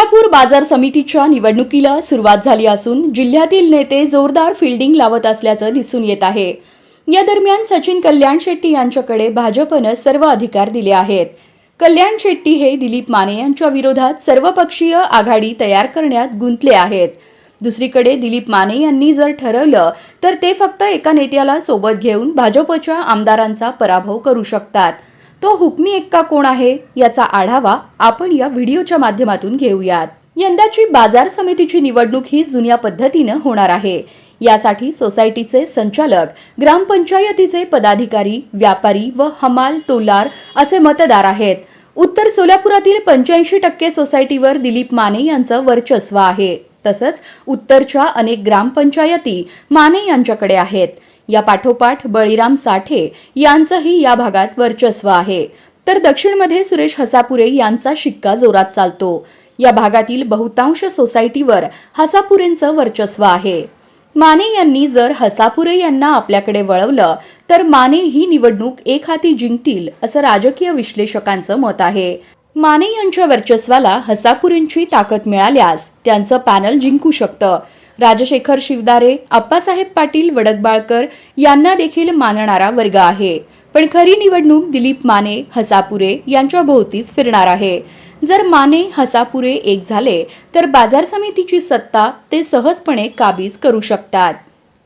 सोलापूर बाजार समितीच्या निवडणुकीला सुरुवात झाली असून जिल्ह्यातील नेते जोरदार फिल्डिंग लावत असल्याचं दिसून येत आहे. या दरम्यान सचिन कल्याण शेट्टी यांच्याकडे भाजपनं सर्व अधिकार दिले आहेत. कल्याण शेट्टी हे दिलीप माने यांच्या विरोधात सर्वपक्षीय आघाडी तयार करण्यात गुंतले आहेत. दुसरीकडे दिलीप माने यांनी जर ठरवलं तर ते फक्त एका नेत्याला सोबत घेऊन भाजपच्या आमदारांचा पराभव करू शकतात. तो हुकमी एक्का कोण आहे याचा आढावा आपण या व्हिडिओच्या माध्यमातून घेऊयात. यंदाची बाजार समितीची निवडणूक ही जुन्या पद्धतीनं होणार आहे. यासाठी सोसायटीचे संचालक ग्रामपंचायतीचे पदाधिकारी व्यापारी व हमाल तोलार असे मतदार आहेत. उत्तर सोलापुरातील पंच्याऐंशी टक्के सोसायटीवर दिलीप माने यांचं वर्चस्व आहे. तसंच उत्तरच्या अनेक ग्रामपंचायती माने यांच्याकडे आहेत. या पाठोपाठ बळीराम साठे यांचंही या भागात वर्चस्व आहे. तर दक्षिणमध्ये सुरेश हसापुरे यांचा शिक्का जोरात चालतो. या भागातील बहुतांश सोसायटीवर हसापुरेंचं वर्चस्व आहे. माने यांनी जर हसापुरे यांना आपल्याकडे वळवलं तर माने ही निवडणूक एक हाती जिंकतील असं राजकीय विश्लेषकांचं मत आहे. माने यांच्या वर्चस्वाला हसापुरींची ताकद मिळाल्यास त्यांचं पॅनल जिंकू शकतं. राजशेखर शिवदारे आप्पासाहेब पाटील वडकबाळकर यांना देखील मानणारा वर्ग आहे. पण खरी निवडणूक दिलीप माने हसापुरे यांच्या भोवतीच फिरणार आहे. जर माने हसापुरे एक झाले तर बाजार समितीची सत्ता ते सहजपणे काबीज करू शकतात.